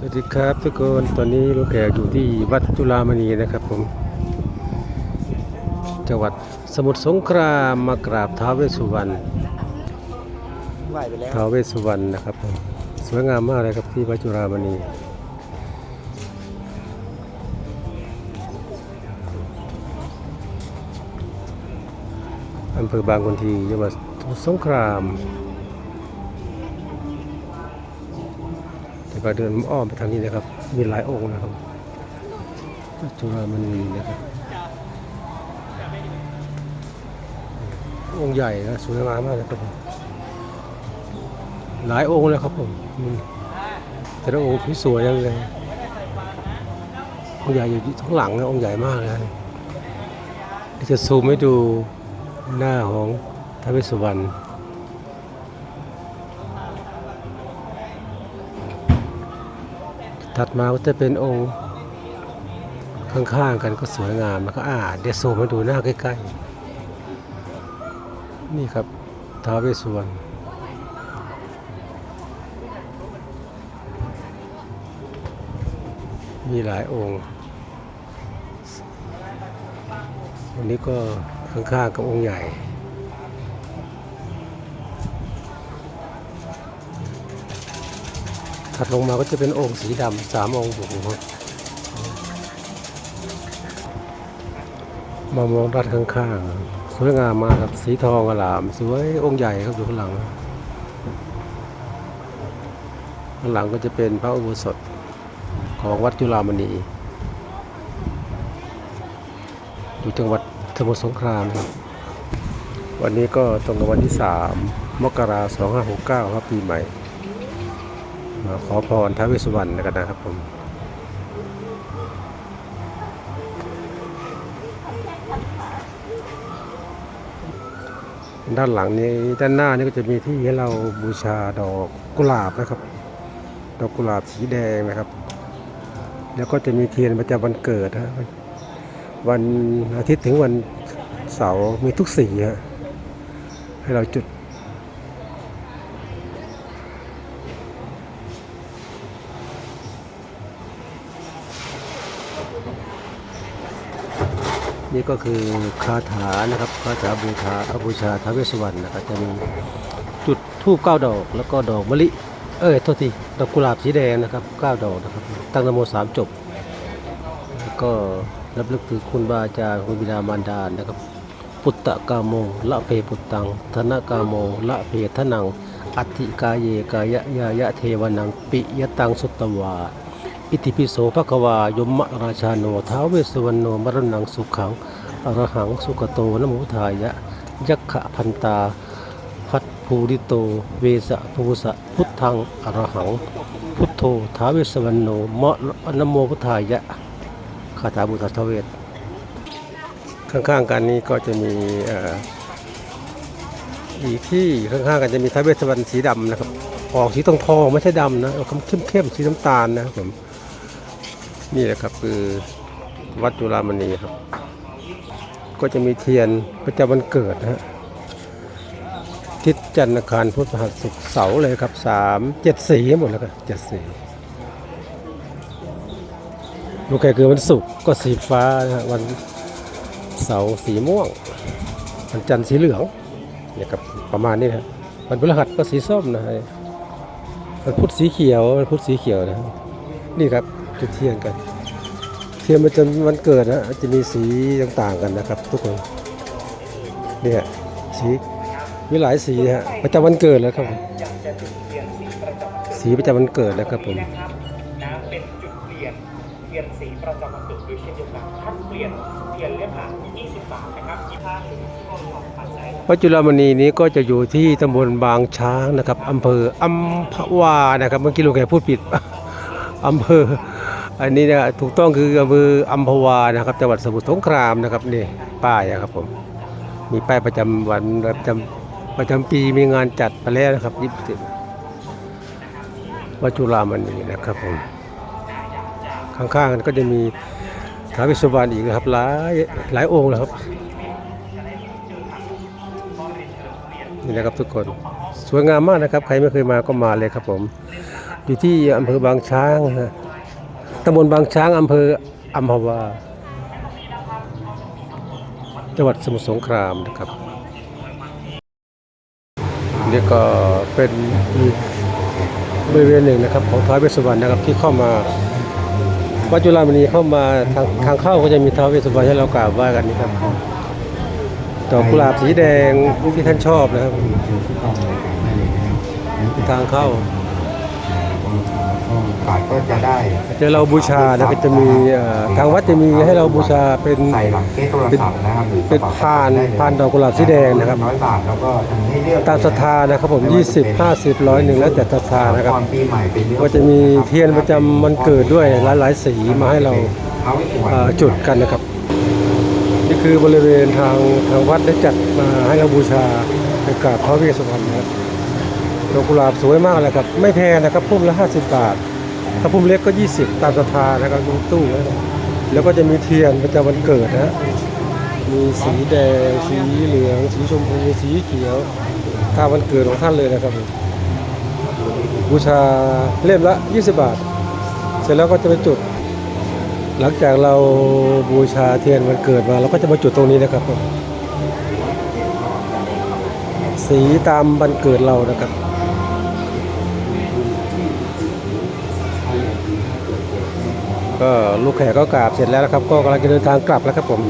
สวัสดีครับทุกคนตอนนี้ลูกแขกอยู่ที่วัดจุฬามณีนะครับผม จังหวัดสมุทรสงครามมากราบท้าวเวสสุวรรณไหวไปแล้วท้าวเวสสุวรรณนะครับผมสวยงามมากเลยครับที่วัดจุฬามณีอำเภอบางคนทีจังหวัดสมุทรสงคราม แต่ก็เดินอ้อมไปทางนี้นะครับ มีหลายองค์นะครับจุฬามณีนะครับ องค์ใหญ่นะสวยงามมากเลยครับผมหลายองค์เลยครับผมแต่ละองค์สวยเลยองค์ใหญ่อยู่ที่ข้างหลังนะองค์ใหญ่มากเลยนะเดี๋ยวจะซูมให้ดูหน้าของท้าวเวสสุวรรณ ถัดมาก็จะเป็นองค์ข้างๆกันก็สวยงามแล้วก็อ่าเดี๋ยวซูมให้ดูหน้าใกล้ๆ นี่ครับท้าวเวสสุวรรณมีหลายองค์วันนี้ก็ข้างๆกับองค์ใหญ่ ถัดลงมาก็จะเป็นองค์สีดำสามองค์ผมมามองด้านข้างๆ สวยงามมากครับ สีทองอลาม สวยองค์ใหญ่ครับอยู่ข้างหลัง ข้างหลังก็จะเป็นพระอุโบสถของวัดจุฬามณี อยู่จังหวัดสมุทรสงครามครับ วันนี้ก็ตรงกับวันที่ 3 มกราคม2569 ครับปีใหม่ มาขอพรท้าวเวสสุวรรณกันนะครับผมด้านหลังนี้ด้านหน้านี่ก็จะมีที่ให้เราบูชาดอกกุหลาบนะครับ ดอกกุหลาบสีแดงนะครับ แล้วก็จะมีเทียนประจำวันเกิดนะวันอาทิตย์ถึงวันเสาร์มีทุกสีฮะให้เราจุด นี่ก็คือคาถานะครับคาถาบูชาบูชาท้าวเวสสวรรณนะครับจะมีจุดทูบเก้าดอกแล้วก็ดอกมะลิ เอ้ยโทษทีดอกกุหลาบสีแดงนะครับเก้าดอกนะครับ ตั้งนโมสามจบ แล้วก็รับลึกถึงคุณบาอาจารย์คุณบิดามารดานะครับ ปุตตะกาโมละเพปุตตังธนกาโมละเพทนัง อัติกายเยกายะยายะเทวนังปิยตังสุตตวา อิติปิโสภควายมมะราชาโนท้าเวสวรรณโนมรณังสุขังอรหังสุกโตนโมุทายะ ยักขะพันตา พัทภูริโต เวสะภูสะพุทธังอรหัง พุทโธท้าเวสวรรณโนมะนโมพุทธายะคาถาบุตรทเวศข้างๆกันนี้ก็จะมีอีกที่ข้างๆกันจะมีท้าเวสวรรณสีดำนะครับ ออกสีทองทองไม่ใช่ดำนะเข้มๆสีน้ำตาลนะครับผม นี่แหละครับคือวัดจุฬามณีครับ ก็จะมีเทียนประจำวันเกิดนะฮะทิศจันทร์อังคารพุธพฤหัสศุกร์เสาร์เลยครับสามเจ็ดสีหมดแล้วครับเจ็ดสีลูกแกคือวันศุกร์ก็สีฟ้านะฮะวันเสาร์สีม่วงวันจันทร์สีเหลืองเนี่ยครับประมาณนี้นะวันพฤหัสก็สีส้มนะฮะวันพุธสีเขียววันพุธสีเขียวนะฮะนี่ครับ จุดเทียนกัน เทียนมันจะวันเกิดนะจะมีสีต่างๆกันนะครับ ทุกคนเนี่ยสีมีหลายสีฮะประจำวันเกิดแล้วครับผมสีประจำวันเกิดแล้วครับผมนะครับนะเป็นจุดเปลี่ยนเปลี่ยนสีประจำวันเกิดด้วยเช่นเดียวกันท่านเปลี่ยนเปลี่ยนเล่มละ20บาทนะครับยี่ห้าถึงต้นของปัจจัยวัดจุฬามณีนี้ก็จะอยู่ที่ตำบลบางช้างนะครับอำเภออัมพวานะครับเมื่อกี้ลุงแกพูดผิดอำเภอ อันนี้นะถูกต้องคืออำเภออัมพวานะครับจังหวัดสมุทรสงครามนะครับนี่ป้ายอะครับผมมีป้ายประจำวันประจำประจำปีมีงานจัดไปแล้วนะครับยี่สิบวัจุฬามณีนะครับผมข้างๆกันก็จะมีท้าวเวสสุวรรณอีกนะครับหลายหลายองค์นะครับนี่นะครับทุกคนสวยงามมากนะครับ ใครไม่เคยมาก็มาเลยครับผม อยู่ที่อำเภอบางช้างนะ ตำบลบางช้างอำเภออัมพวา จังหวัดสมุทรสงครามนะครับนี่ก็เป็นบริเวณหนึ่งนะครับ ของท้าวเวสสุวรรณนะครับที่เข้ามาวัดจุฬามณีเข้ามาทางทางเข้าก็จะมีท้าวเวสสุวรรณให้เรากราบไหว้กันนี่ครับดอกกุหลาบสีแดงที่ท่านชอบนะครับ ทางเข้า บาทก็จะได้เดี๋ยวเราบูชานะก็จะมีเอ่อทางวัดจะมีให้เราบูชาเป็นใส่หลังเคสโทรศัพท์นะครับหรือเป็นพานพานดอกกุหลาบสีแดงนะครับร้อยบาทแล้วก็ให้เลือกตามศรัทธานะครับผม20 50ร้อยหนึ่งแล้วแต่ศรัทธานะครับก่อนปีใหม่เป็นเรื่องก็จะมีเทียนประจำวันเกิดด้วยหลายๆสีมาให้เราท้าวเวสสุวรรณเอ่อจุดกันนะครับ นี่คือบริเวณทางทางวัดได้จัดมาให้เราบูชาไปกราบพระเวสสุวรรณนะครับ ดอกกุหลาบสวยมากเลยครับ ไม่แพงนะครับพุ่มละ 50 บาท ถ้าพุ่มเล็กก็ 20 ตามศรัทธานะครับดูตู้ไว้นะแล้วก็จะมีเทียนประจำวันเกิดนะ มีสีแดง สีเหลือง สีชมพู สีเขียวตามวันเกิดของท่านเลยนะครับ บูชาเล่มละ 20 บาท เสร็จแล้วก็จะไปจุด หลังจากเราบูชาเทียนวันเกิดมาเราก็จะมาจุดตรงนี้นะครับ สีตามวันเกิดเรานะครับ ก็ลูกแขกก็กราบเสร็จแล้วนะครับ ก็กำลังจะเดินทางกลับแล้วครับผม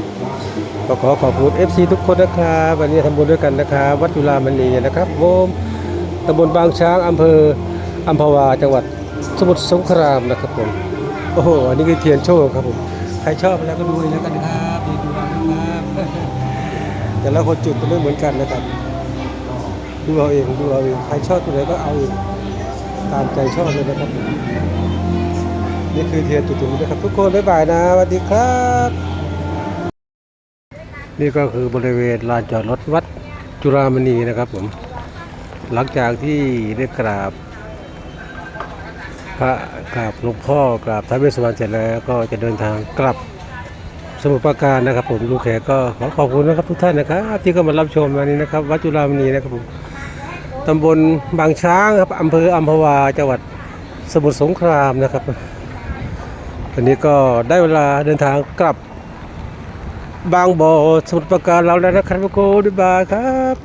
ก็ขอขอบคุณ FC ทุกคนนะครับวันนี้ทำบุญด้วยกันนะครับวัดจุฬามณีนะครับผมตำบลบางช้างอำเภออัมพวาจังหวัดสมุทรสงครามนะครับผมโอ้โหอันนี้คือเทียนโชว์ครับผมใครชอบแล้วก็ดูเลยแล้วกันนะครับดูดูนะครับแต่ละคนจุดจะไม่เหมือนกันนะครับดูเอาเองดูเอาเองใครชอบตัวไหนก็เอาเองตามใจชอบเลยนะครับ นี่คือเทียนจุดตรงนี้นะครับ ทุกคนบ๊ายบายนะสวัสดีครับ นี่ก็คือบริเวณลานจอดรถวัดจุฬามณีนะครับผม หลังจากที่ได้กราบ พระกราบหลวงพ่อกราบท้าวเวสสุวรรณเสร็จแล้วก็จะเดินทางกลับสมุทรปราการนะครับ ผมลูกแขกก็ขอขอบคุณนะครับทุกท่านนะครับที่เข้ามารับชมวันนี้นะครับ วัดจุฬามณีนะครับผมตำบลบางช้างครับอำเภออัมพวาจังหวัดสมุทรสงครามนะครับ วันนี้ก็ได้เวลาเดินทางกลับบางบ่อสมุทรปราการเราแล้วนะครับทุกคนบ๊ายบายครับ